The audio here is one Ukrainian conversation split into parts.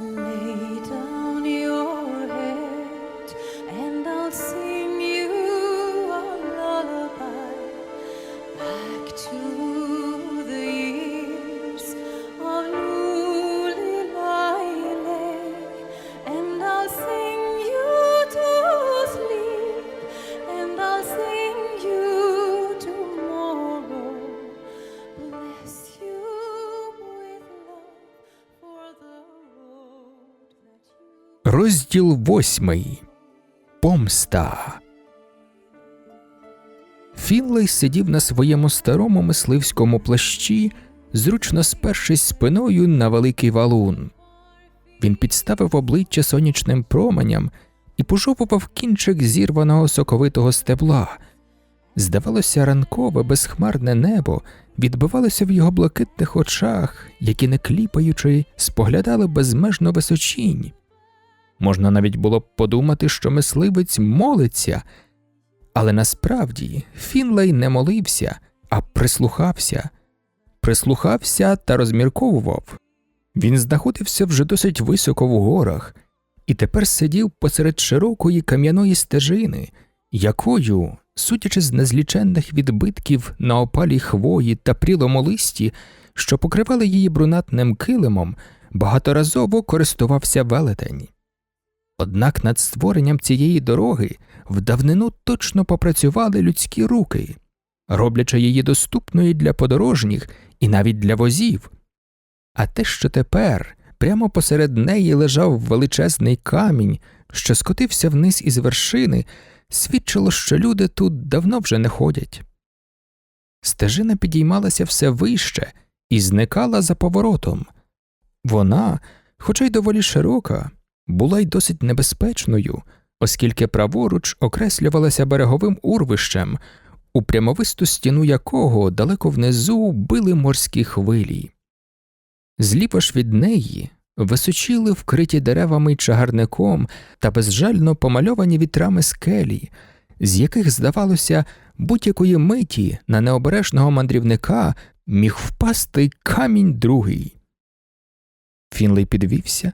live. Розділ восьмий. Помста. Фінлей сидів на своєму старому мисливському плащі, зручно спершись спиною на великий валун. Він підставив обличчя сонячним променям і пожовував кінчик зірваного соковитого стебла. Здавалося, ранкове безхмарне небо відбивалося в його блакитних очах, які, не кліпаючи, споглядали безмежно височінь. Можна навіть було б подумати, що мисливець молиться, але насправді Фінлей не молився, а прислухався, прислухався та розмірковував. Він знаходився вже досить високо в горах і тепер сидів посеред широкої кам'яної стежини, якою, судячи з незліченних відбитків на опалій хвої та прілому листі, що покривали її брунатним килимом, багаторазово користувався велетень. Однак над створенням цієї дороги в давнину точно попрацювали людські руки, роблячи її доступною для подорожніх і навіть для возів. А те, що тепер прямо посеред неї лежав величезний камінь, що скотився вниз із вершини, свідчило, що люди тут давно вже не ходять. Стежина підіймалася все вище і зникала за поворотом. Вона, хоча й доволі широка, була й досить небезпечною, оскільки праворуч окреслювалася береговим урвищем, у прямовисту стіну якого далеко внизу били морські хвилі. Зліва ж від неї височили вкриті деревами й чагарником та безжально помальовані вітрами скелі, з яких, здавалося, будь-якої миті на необережного мандрівника міг впасти камінь другий. Фінлей підвівся,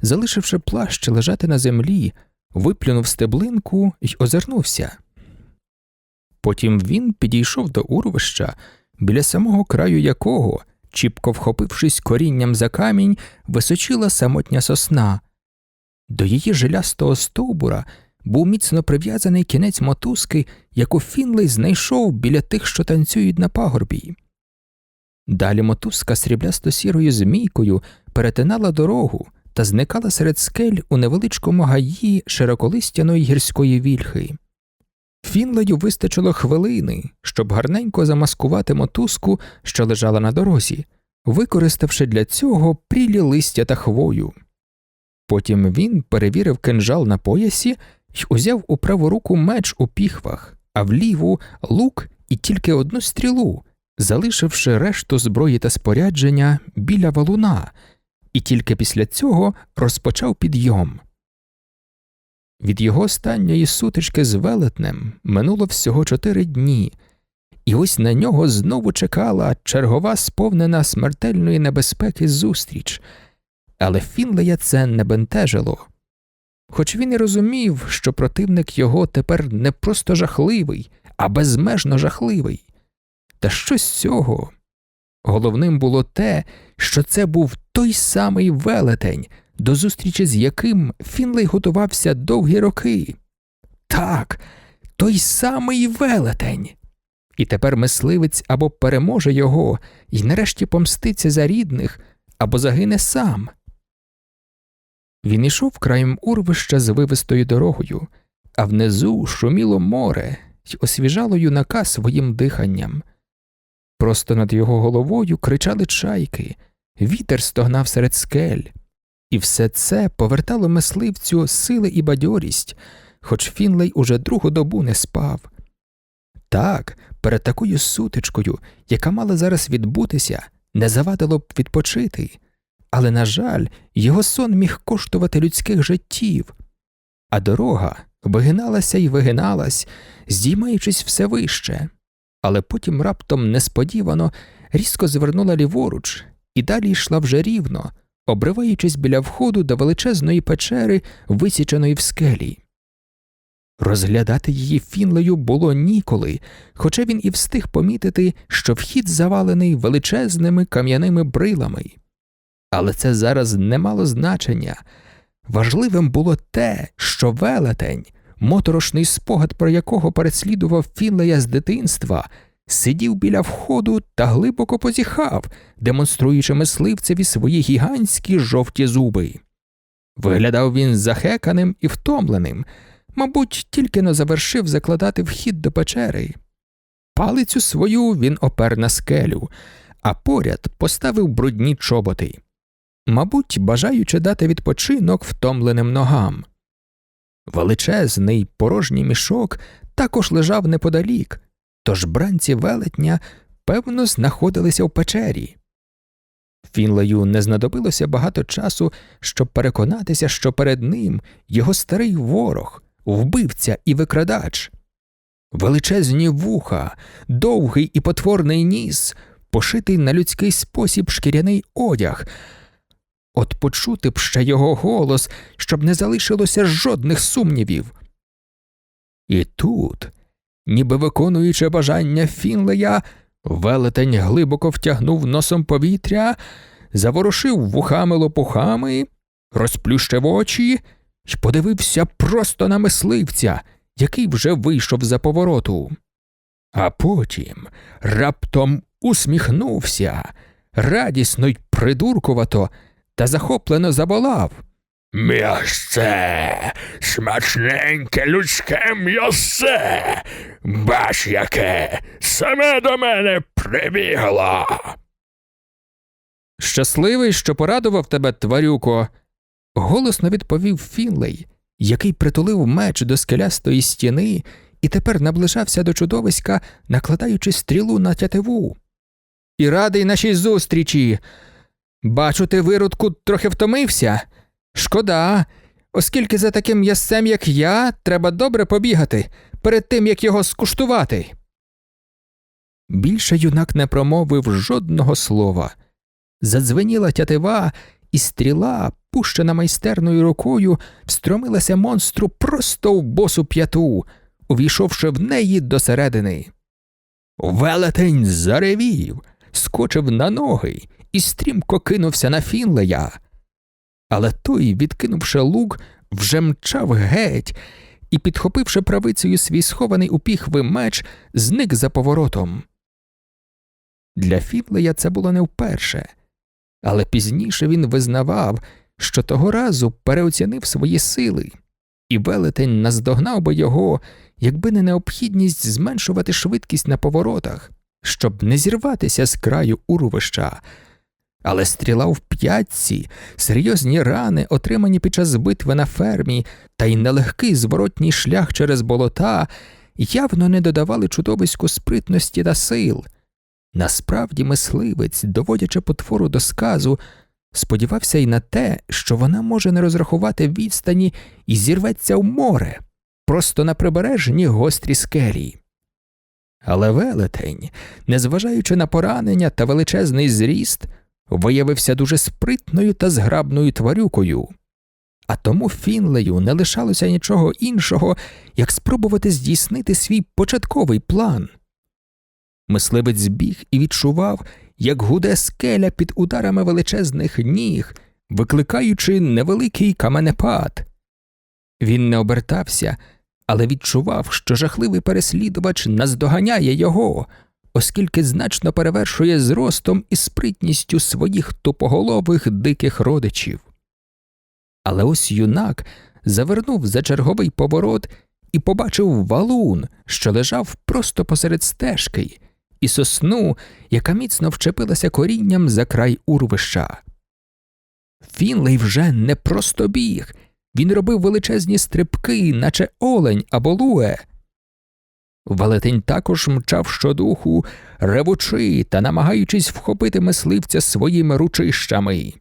залишивши плащ лежати на землі, виплюнув стеблинку й озирнувся. Потім він підійшов до урвища, біля самого краю якого, чіпко вхопившись корінням за камінь, височила самотня сосна. До її жилястого стовбура був міцно прив'язаний кінець мотузки, яку Фінлей знайшов біля тих, що танцюють на пагорбі. Далі мотузка сріблясто сірою змійкою перетинала дорогу та зникала серед скель у невеличкому гаї широколистяної гірської вільхи. Фінлею вистачило хвилини, щоб гарненько замаскувати мотузку, що лежала на дорозі, використавши для цього прілі листя та хвою. Потім він перевірив кинжал на поясі й узяв у праву руку меч у піхвах, а в ліву лук і тільки одну стрілу, залишивши решту зброї та спорядження біля валуна, і тільки після цього розпочав підйом. Від його останньої сутички з велетнем минуло всього чотири дні, і ось на нього знову чекала чергова сповнена смертельної небезпеки зустріч, але Фінлея це не бентежило. Хоч він і розумів, що противник його тепер не просто жахливий, а безмежно жахливий. Та що з цього? Головним було те, що це був той самий велетень, до зустрічі з яким Фінлей готувався довгі роки. Так, той самий велетень. І тепер мисливець або переможе його і нарешті помститься за рідних, або загине сам. Він ішов краєм урвища з вивистою дорогою, а внизу шуміло море й освіжало юнака своїм диханням. Просто над його головою кричали чайки, вітер стогнав серед скель, і все це повертало мисливцю сили і бадьорість, хоч Фінлей уже другу добу не спав. Так, перед такою сутичкою, яка мала зараз відбутися, не завадило б відпочити, але, на жаль, його сон міг коштувати людських життів, а дорога вигиналася і вигиналась, здіймаючись все вище, але потім раптом несподівано різко звернула ліворуч і далі йшла вже рівно, обриваючись біля входу до величезної печери, висіченої в скелі. Розглядати її Фінлею було ніколи, хоча він і встиг помітити, що вхід завалений величезними кам'яними брилами. Але це зараз не мало значення. Важливим було те, що велетень, моторошний спогад, про якого переслідував Фінлея з дитинства, сидів біля входу та глибоко позіхав, демонструючи мисливцеві свої гігантські жовті зуби. Виглядав він захеканим і втомленим, мабуть, тільки но завершив закладати вхід до печери. Палицю свою він опер на скелю, а поряд поставив брудні чоботи, мабуть, бажаючи дати відпочинок втомленим ногам. Величезний порожній мішок також лежав неподалік, тож бранці велетня, певно, знаходилися в печері. Фінлею не знадобилося багато часу, щоб переконатися, що перед ним його старий ворог, вбивця і викрадач. Величезні вуха, довгий і потворний ніс, пошитий на людський спосіб шкіряний одяг. От почути б ще його голос, щоб не залишилося жодних сумнівів. І тут, ніби виконуючи бажання Фінлея, велетень глибоко втягнув носом повітря, заворушив вухами лопухами, розплющив очі й подивився просто на мисливця, який вже вийшов за повороту. А потім раптом усміхнувся, радісно й придуркувато та захоплено заболав. М'ясце, смачненьке людське м'ясце, бач яке, саме до мене прибігло. Щасливий, що порадував тебе, тварюко, голосно відповів Фінлей, який притулив меч до скелястої стіни і тепер наближався до чудовиська, накладаючи стрілу на тятиву. І радий нашій зустрічі. Бачу, ти виродку трохи втомився. Шкода, оскільки за таким м'ясцем, як я, треба добре побігати перед тим, як його скуштувати. Більше юнак не промовив жодного слова. Задзвеніла тятива, і стріла, пущена майстерною рукою, встромилася монстру просто в босу п'яту, увійшовши в неї досередини. Велетень заревів, скочив на ноги і стрімко кинувся на Фінлея. Але той, відкинувши лук, вже мчав геть і, підхопивши правицею свій схований у піхви меч, зник за поворотом. Для Фінлея це було не вперше, але пізніше він визнавав, що того разу переоцінив свої сили, і велетень наздогнав би його, якби не необхідність зменшувати швидкість на поворотах, щоб не зірватися з краю урвища. Але стріла в п'ятці, серйозні рани, отримані під час битви на фермі, та й нелегкий зворотній шлях через болота явно не додавали чудовиську спритності та сил. Насправді мисливець, доводячи потвору до сказу, сподівався й на те, що вона може не розрахувати відстані і зірветься в море, просто на прибережні гострі скелі. Але велетень, незважаючи на поранення та величезний зріст, виявився дуже спритною та зграбною тварюкою, а тому Фінлею не лишалося нічого іншого, як спробувати здійснити свій початковий план. Мисливець збіг і відчував, як гуде скеля під ударами величезних ніг, викликаючи невеликий каменепад. Він не обертався, але відчував, що жахливий переслідувач наздоганяє його, оскільки значно перевершує зростом і спритністю своїх тупоголових диких родичів. Але ось юнак завернув за черговий поворот і побачив валун, що лежав просто посеред стежки, і сосну, яка міцно вчепилася корінням за край урвища. Фінлей вже не просто біг, він робив величезні стрибки, наче олень або луе. Велетень також мчав щодуху, ревучи та намагаючись вхопити мисливця своїми ручищами.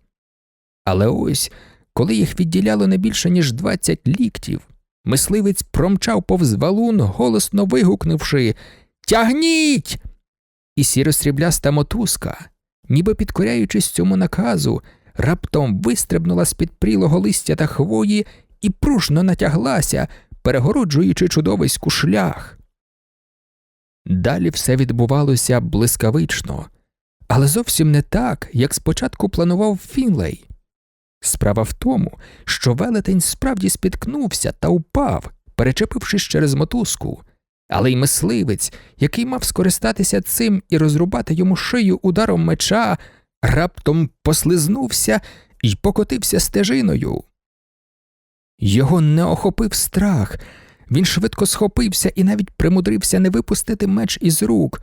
Але ось, коли їх відділяло не більше, ніж двадцять ліктів, мисливець промчав повз валун, голосно вигукнувши Тягніть! І сіросрібляста мотузка, ніби підкоряючись цьому наказу, раптом вистрибнула з під прілого листя та хвої і пружно натяглася, перегороджуючи чудовиську шлях. Далі все відбувалося блискавично, але зовсім не так, як спочатку планував Фінлей. Справа в тому, що велетень справді спіткнувся та упав, перечепившись через мотузку, але й мисливець, який мав скористатися цим і розрубати йому шию ударом меча, раптом послизнувся і покотився стежиною. Його не охопив страх, він швидко схопився і навіть примудрився не випустити меч із рук,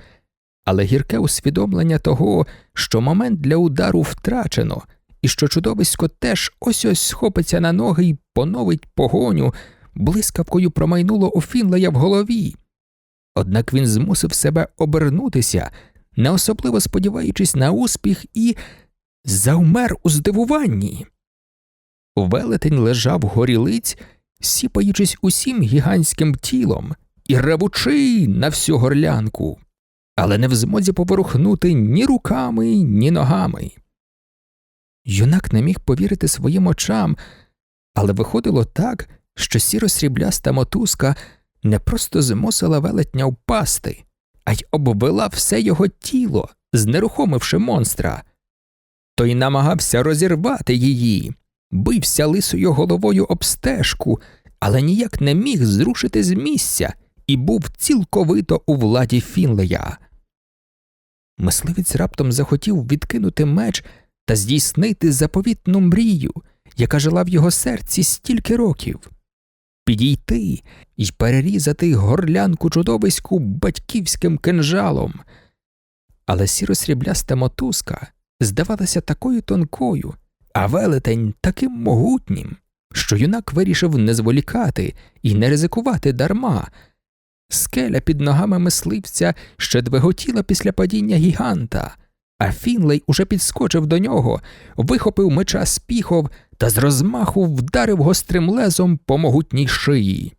але гірке усвідомлення того, що момент для удару втрачено, і що чудовисько теж ось ось схопиться на ноги й поновить погоню, блискавкою промайнуло у Фінлея в голові. Однак він змусив себе обернутися, не особливо сподіваючись на успіх, і завмер у здивуванні. Велетень лежав горілиць, сіпаючись усім гігантським тілом і ревучи на всю горлянку, але не в змозі поворухнути ні руками, ні ногами. Юнак не міг повірити своїм очам, але виходило так, що сіро-срібляста мотузка не просто змусила велетня впасти, а й обвела все його тіло, знерухомивши монстра. Той намагався розірвати її, бився лисою головою об стежку, але ніяк не міг зрушити з місця і був цілковито у владі Фінлея. Мисливець раптом захотів відкинути меч та здійснити заповітну мрію, яка жила в його серці стільки років підійти і перерізати горлянку чудовиську батьківським кинжалом. Але сіро-срібляста мотузка здавалася такою тонкою, а велетень таким могутнім, що юнак вирішив не зволікати і не ризикувати дарма. Скеля під ногами мисливця ще двиготіла після падіння гіганта, а Фінлей уже підскочив до нього, вихопив меча з піхов та з розмаху вдарив гострим лезом по могутній шиї.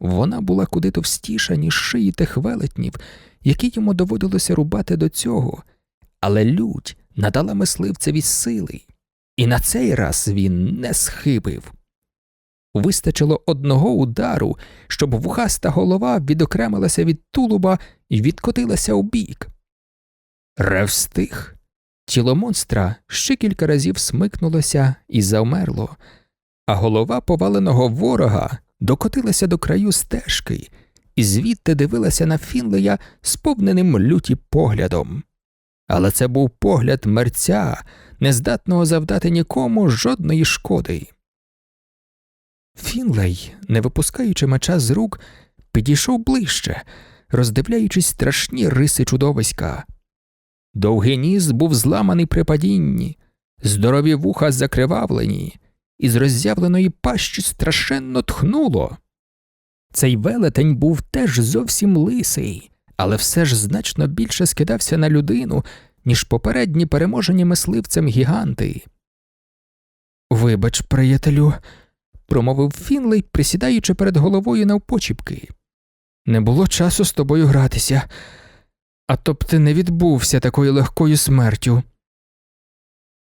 Вона була куди товстіша, ніж шиї тих велетнів, які йому доводилося рубати до цього, але лють надала мисливцеві сили, і на цей раз він не схибив. Вистачило одного удару, щоб вухаста голова відокремилася від тулуба і відкотилася у бік. Рев стих. Тіло монстра ще кілька разів смикнулося і завмерло, а голова поваленого ворога докотилася до краю стежки і звідти дивилася на Фінлея сповненим люті поглядом. Але це був погляд мерця, нездатного завдати нікому жодної шкоди. Фінлей, не випускаючи меча з рук, підійшов ближче, роздивляючись страшні риси чудовиська. Довгий ніс був зламаний при падінні, здорові вуха закривавлені, і з роззявленої пащі страшенно тхнуло. Цей велетень був теж зовсім лисий, але все ж значно більше скидався на людину, ніж попередні переможені мисливцем гіганти. Вибач, приятелю, промовив Фінлей, присідаючи перед головою навпочіпки. Не було часу з тобою гратися, а то б ти не відбувся такою легкою смертю.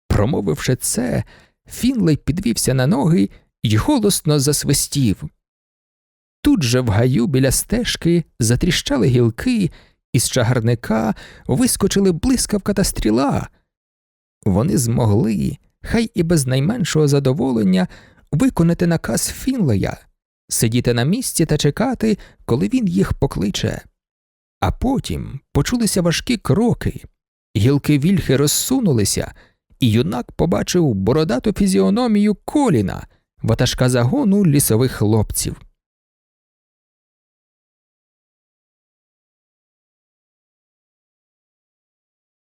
Промовивши це, Фінлей підвівся на ноги і голосно засвистів. Тут же в гаю біля стежки затріщали гілки, із чагарника вискочили блискавка та стріла. Вони змогли, хай і без найменшого задоволення, виконати наказ Фінлея, сидіти на місці та чекати, коли він їх покличе. А потім почулися важкі кроки, гілки вільхи розсунулися, і юнак побачив бородату фізіономію коліна, ватажка загону лісових хлопців.